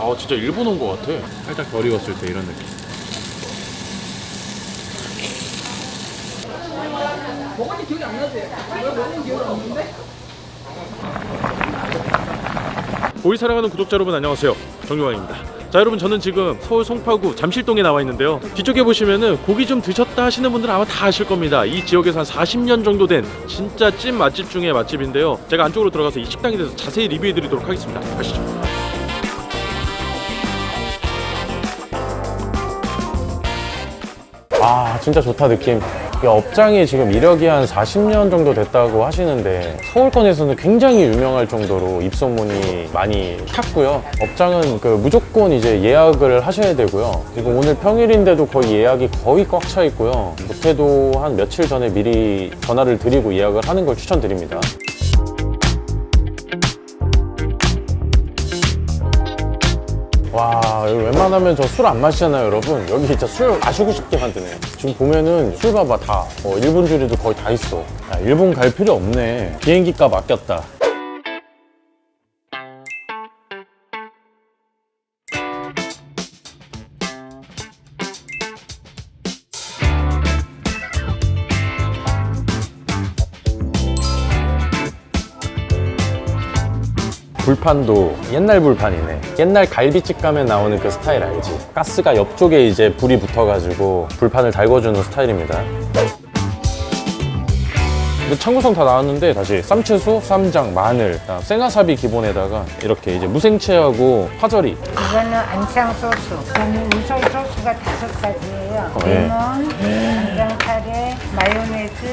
아 진짜 일본 온 것 같아. 살짝 덜 익었을 때 이런 느낌. 보이 사랑하는 구독자 여러분 안녕하세요. 정유왕입니다. 자 여러분 저는 지금 서울 송파구 잠실동에 나와 있는데요. 뒤쪽에 보시면은 고기 좀 드셨다 하시는 분들은 아마 다 아실 겁니다. 이 지역에서 한 40년 정도 된 진짜 찐 맛집 중에 맛집인데요. 제가 안쪽으로 들어가서 이 식당에 대해서 자세히 리뷰해 드리도록 하겠습니다. 가시죠 아 진짜 좋다 느낌. 이 업장이 지금 이력이 한 40년 정도 됐다고 하시는데 서울권에서는 굉장히 유명할 정도로 입소문이 많이 탔고요. 업장은 그 무조건 이제 예약을 하셔야 되고요. 지금 오늘 평일인데도 거의 예약이 거의 꽉 차 있고요. 못해도 한 며칠 전에 미리 전화를 드리고 예약을 하는 걸 추천드립니다 와 여기 웬만하면 저 술 안 마시잖아요 여러분. 여기 진짜 술 마시고 싶게 만드네요 지금 보면은 술 봐봐 다. 어, 일본 줄에도 거의 다 있어. 야, 일본 갈 필요 없네. 비행기 값 아꼈다 불판도 옛날 불판이네. 옛날 갈비집 가면 나오는 그 스타일 알지? 가스가 옆쪽에 이제 불이 붙어가지고 불판을 달궈주는 스타일입니다. 근데 참고성 다 나왔는데 다시 쌈채소, 쌈장, 마늘, 그다음 생와사비 기본에다가 이렇게 이제 무생채하고 파절이 이거는 안창 소스. 저는 우설 소스가 다섯 가지예요. 네. 레몬, 간장 카레, 마요네즈,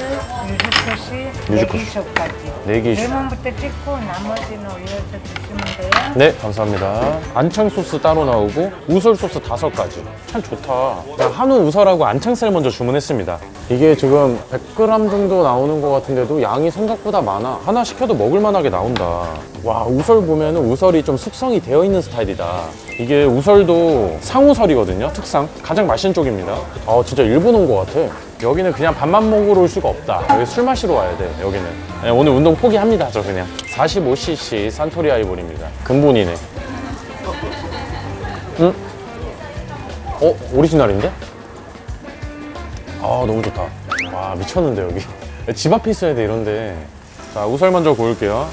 유즈코시, 유즈코시. 네기쇼까지. 네기 쇼. 레몬부터 찍고 나머지는 올려서 드시면 돼요. 네, 감사합니다. 안창 소스 따로 나오고 우설 소스 다섯 가지. 참 좋다. 자, 한우 우설하고 안창살 먼저 주문했습니다. 이게 지금 100g 정도 나오는 것 같은데도 양이 생각보다 많아. 하나 시켜도 먹을만하게 나온다. 와, 우설 보면 은 우설이 좀 숙성이 되어 있는 스타일이다. 이게 우설도 상우설이거든요, 특상. 가장 맛있는 쪽입니다. 아, 진짜 일본 온 것 같아. 여기는 그냥 밥만 먹으러 올 수가 없다. 여기 술 마시러 와야 돼, 여기는. 네, 오늘 운동 포기합니다, 저 그냥. 45cc 산토리 아이볼입니다. 근본이네. 응? 어? 오리지널인데? 아, 너무 좋다. 와, 미쳤는데, 여기. 집 앞에 있어야 돼, 이런데. 자, 우설 먼저 고를게요.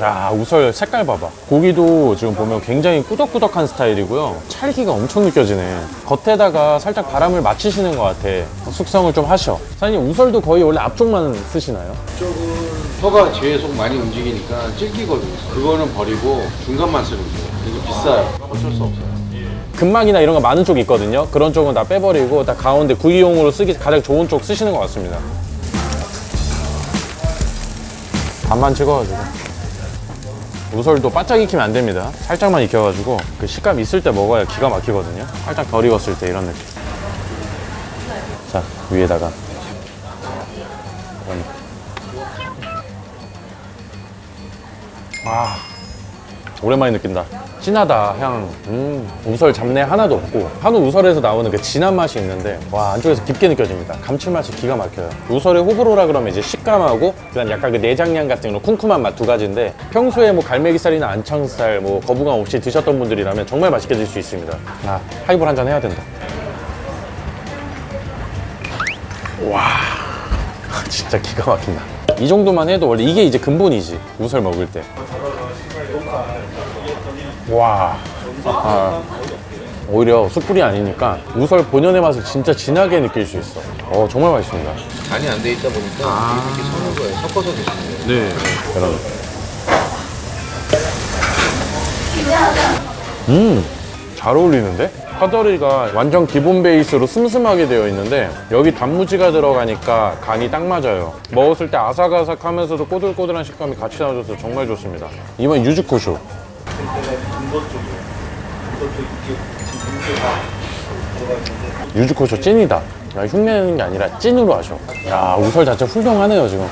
야, 우설 색깔 봐봐. 고기도 지금 보면 굉장히 꾸덕꾸덕한 스타일이고요. 찰기가 엄청 느껴지네. 겉에다가 살짝 바람을 맞추시는 것 같아. 숙성을 좀 하셔. 사장님, 우설도 거의 원래 앞쪽만 쓰시나요? 쪽은 혀가 계속 많이 움직이니까 찔기거든요. 그거는 버리고 중간만 쓰는 거예요. 이거 비싸요. 어쩔 수 없어요. 근막이나 이런 거 많은 쪽 있거든요. 그런 쪽은 다 빼버리고 딱 가운데 구이용으로 쓰기 가장 좋은 쪽 쓰시는 것 같습니다. 반만 찍어가지고. 우설도 바짝 익히면 안 됩니다. 살짝만 익혀가지고 그 식감 있을 때 먹어야 기가 막히거든요. 살짝 덜 익었을 때 이런 느낌. 자, 위에다가. 아, 오랜만에 느낀다. 진하다, 향. 음, 우설 잡내 하나도 없고. 한우 우설에서 나오는 그 진한 맛이 있는데, 와, 안쪽에서 깊게 느껴집니다. 감칠맛이 기가 막혀요. 우설의 호불호라 그러면 이제 식감하고, 그다음 약간 그 내장량 같은 그런 쿰쿰한 맛 두 가지인데, 평소에 뭐 갈매기살이나 안창살, 뭐 거부감 없이 드셨던 분들이라면 정말 맛있게 드실 수 있습니다. 아, 하이볼 한 잔 해야 된다. 와, 진짜 기가 막힌다. 이 정도만 해도 원래 이게 이제 근본이지. 우설 먹을 때. 와. 아, 오히려 숯불이 아니니까 우설 본연의 맛을 진짜 진하게 느낄 수 있어. 어, 정말 맛있습니다. 간이 안 돼 있다 보니까 이렇게 섞는 거예요. 섞어서 드시는 거예요. 네. 이런. 음, 잘 어울리는데? 파더리가 완전 기본 베이스로 슴슴하게 되어 있는데 여기 단무지가 들어가니까 간이 딱 맞아요. 먹었을 때 아삭아삭하면서도 꼬들꼬들한 식감이 같이 나와줘서 정말 좋습니다. 이번 유즈코쇼. 유즈코쇼 찐이다. 야, 흉내내는 게 아니라 찐으로 하셔. 야, 우설 자체 훌륭하네요, 지금.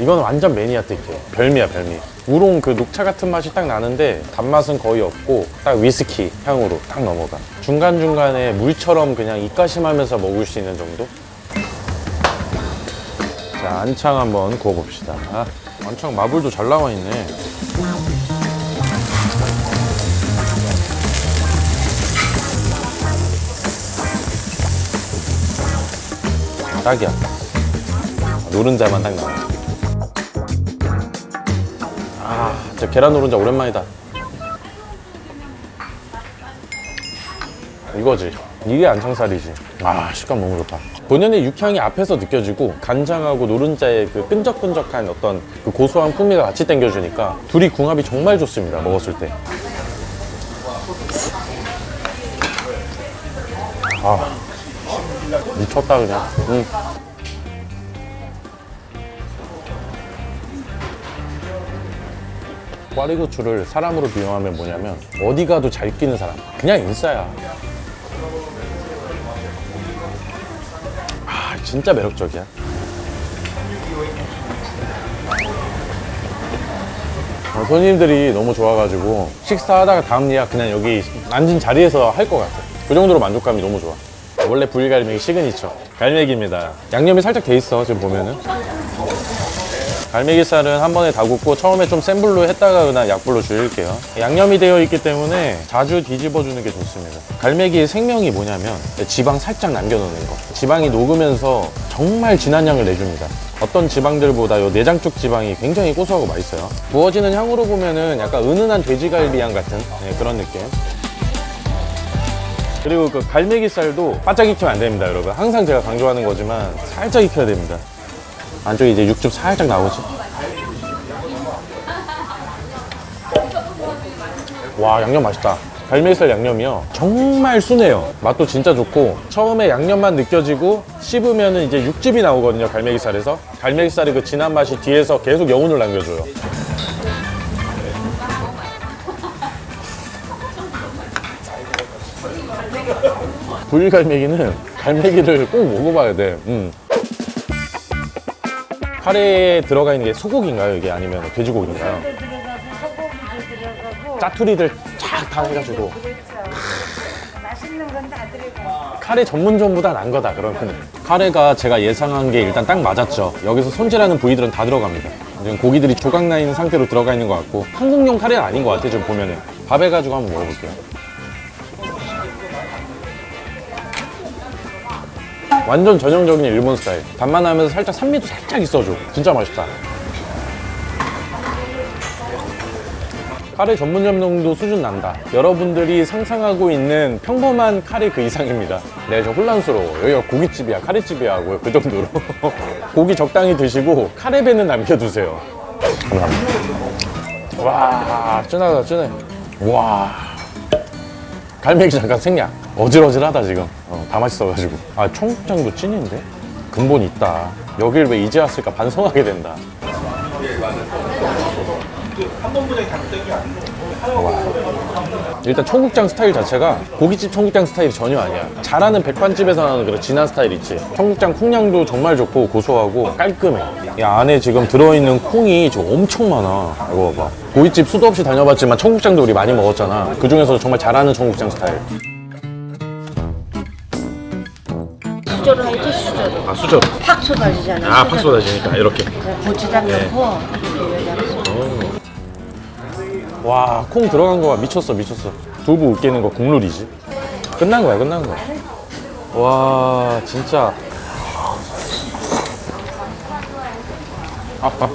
이건 완전 매니아틱해. 별미야, 별미. 우롱 그 녹차 같은 맛이 딱 나는데 단맛은 거의 없고 딱 위스키 향으로 딱 넘어가. 중간중간에 물처럼 그냥 입가심하면서 먹을 수 있는 정도? 자, 안창 한번 구워봅시다. 안창 마블도 잘 나와 있네. 딱이야. 노른자만 딱 나와. 아, 저 계란 노른자 오랜만이다. 이거지. 이게 안창살이지. 아, 식감 너무 좋다. 본연의 육향이 앞에서 느껴지고 간장하고 노른자의 그 끈적끈적한 어떤 그 고소한 풍미가 같이 땡겨주니까 둘이 궁합이 정말 좋습니다. 먹었을 때. 아, 미쳤다 그냥. 응. 꽈리고추를 사람으로 비유하면 뭐냐면 어디 가도 잘 끼는 사람 그냥 인싸야 진짜 매력적이야. 어, 손님들이 너무 좋아가지고 식사하다가 다음 예약 그냥 여기 앉은 자리에서 할 것 같아. 그 정도로 만족감이 너무 좋아. 원래 불갈매기 시그니처. 갈매기입니다. 양념이 살짝 돼 있어 지금 보면은 갈매기살은 한 번에 다 굽고 처음에 좀 센 불로 했다가 그냥 약불로 줄일게요. 양념이 되어 있기 때문에 자주 뒤집어 주는 게 좋습니다. 갈매기의 생명이 뭐냐면 지방 살짝 남겨놓는 거. 지방이 녹으면서 정말 진한 향을 내줍니다. 어떤 지방들보다 요 내장 쪽 지방이 굉장히 고소하고 맛있어요. 부어지는 향으로 보면은 약간 은은한 돼지갈비 향 같은 네, 그런 느낌. 그리고 그 갈매기살도 바짝 익히면 안 됩니다, 여러분. 항상 제가 강조하는 거지만 살짝 익혀야 됩니다. 안쪽에 이제 육즙 살짝 나오지. 와 양념 맛있다. 갈매기살 양념이요. 정말 순해요. 맛도 진짜 좋고 처음에 양념만 느껴지고 씹으면 은 이제 육즙이 나오거든요. 갈매기살에서. 갈매기살의 그 진한 맛이 뒤에서 계속 여운을 남겨줘요. 불갈매기는 갈매기를 꼭 먹어봐야 돼. 음. 카레에 들어가 있는 게 소고기인가요? 이게 아니면 돼지고기인가요? 짜투리들 쫙 다 해가지고. 맛있는 건 다 들어가고 카레 전문점보다 난 거다 그러면 카레가 제가 예상한 게 일단 딱 맞았죠 여기서 손질하는 부위들은 다 들어갑니다 지금 고기들이 조각 나 있는 상태로 들어가 있는 것 같고 한국용 카레는 아닌 것 같아요 지금 보면은 밥 해가지고 한번 먹어볼게요 완전 전형적인 일본 스타일 단맛 나면서 살짝 산미도 살짝 있어줘 진짜 맛있다 카레 전문점 정도 수준 난다. 여러분들이 상상하고 있는 평범한 카레 그 이상입니다. 네, 저 혼란스러워. 여기가 고깃집이야, 카레집이야 하고요. 그 정도로. 고기 적당히 드시고 카레 배는 남겨두세요. 감사합니다. 와, 찐하다, 찐해. 와. 갈매기 잠깐 생략. 어질어질하다, 지금. 어, 다 맛있어가지고. 아, 청국장도 찐인데? 근본 있다. 여길 왜 이제 왔을까 반성하게 된다. 일단 청국장 스타일 자체가 고깃집 청국장 스타일이 전혀 아니야. 잘하는 백반집에서 나오는 그런 진한 스타일 있지. 청국장 콩량도 정말 좋고 고소하고 깔끔해. 이 안에 지금 들어있는 콩이 엄청 많아. 이거 봐봐. 고깃집 수도 없이 다녀봤지만 청국장도 우리 많이 먹었잖아. 그 중에서 정말 잘하는 청국장 스타일. 수저로 해야지 수저로 아 수저. 팍 쏟아지잖아 아팍 쏟아지니까 이렇게. 고추장 네. 넣고 와, 콩 들어간 거 봐. 미쳤어, 미쳤어. 두부 으깨는 거 국룰이지. 끝난 거야, 끝난 거야. 와, 진짜. 아빠.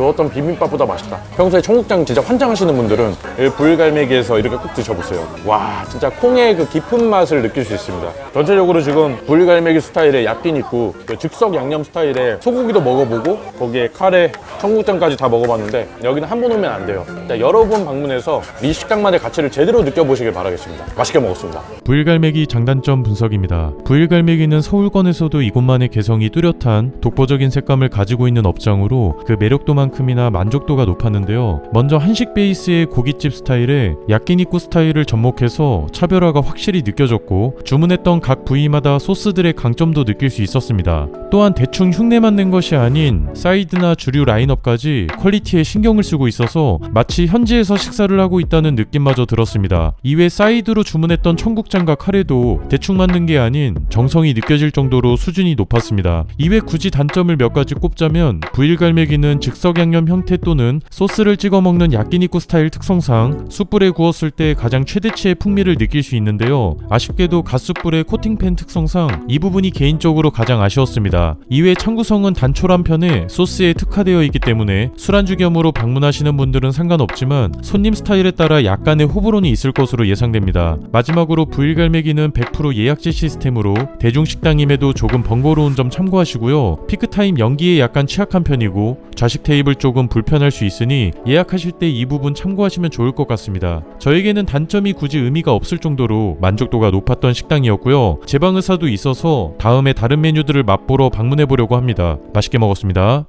그 어떤 비빔밥보다 맛있다. 평소에 청국장 진짜 환장하시는 분들은 이 불갈매기에서 이렇게 꼭 드셔보세요. 와, 진짜 콩의 그 깊은 맛을 느낄 수 있습니다. 전체적으로 지금 불갈매기 스타일의 약긴 있고 그 즉석 양념 스타일의 소고기도 먹어보고 거기에 카레, 청국장까지 다 먹어봤는데 여기는 한 번 오면 안 돼요. 여러 번 방문해서 이 식당만의 가치를 제대로 느껴보시길 바라겠습니다. 맛있게 먹었습니다. 부일갈매기 장단점 분석입니다. 부일갈매기는 서울권에서도 이곳만의 개성이 뚜렷한 독보적인 색감을 가지고 있는 업장으로 그 매력도만 것 만큼이나 만족도가 높았는데요. 먼저 한식 베이스의 고깃집 스타일에 야끼니쿠 스타일을 접목해서 차별화가 확실히 느껴졌고 주문했던 각 부위마다 소스들의 강점도 느낄 수 있었습니다. 또한 대충 흉내만 낸 것이 아닌 사이드나 주류 라인업까지 퀄리티에 신경을 쓰고 있어서 마치 현지에서 식사를 하고 있다는 느낌마저 들었습니다. 이외 사이드로 주문했던 청국장과 카레도 대충 만든 게 아닌 정성이 느껴질 정도로 수준이 높았습니다. 이외 굳이 단점을 몇 가지 꼽자면 부일갈매기는 즉석 양념 형태 또는 소스를 찍어 먹는 야끼니쿠 스타일 특성상 숯불에 구웠을 때 가장 최대치의 풍미를 느낄 수 있는데요. 아쉽게도 가스불의 코팅팬 특성상 이 부분이 개인적으로 가장 아쉬웠습니다. 이외 창구성은 단촐한 편에 소스에 특화되어 있기 때문에 술안주 겸으로 방문하시는 분들은 상관없지만 손님 스타일에 따라 약간의 호불호는 있을 것으로 예상됩니다. 마지막으로 부일갈매기는 100% 예약제 시스템으로 대중식당임에도 조금 번거로운 점 참고하시고요. 피크타임 연기에 약간 취약한 편이고 좌식 테이블 쪽은 불편할 수 있으니 예약하실 때 이 부분 참고하시면 좋을 것 같습니다. 저에게는 단점이 굳이 의미가 없을 정도로 만족도가 높았던 식당이었고요. 제방 의사도 있어서 다음에 다른 메뉴들을 맛보러 방문해 보려고 합니다. 맛있게 먹었습니다.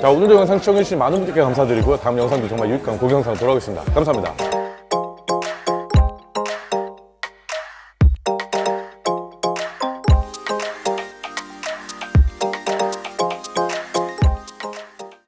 자 오늘도 영상 시청해주신 많은 분들께 감사드리고요 다음 영상도 정말 유익한 고기 영상 돌아오겠습니다 감사합니다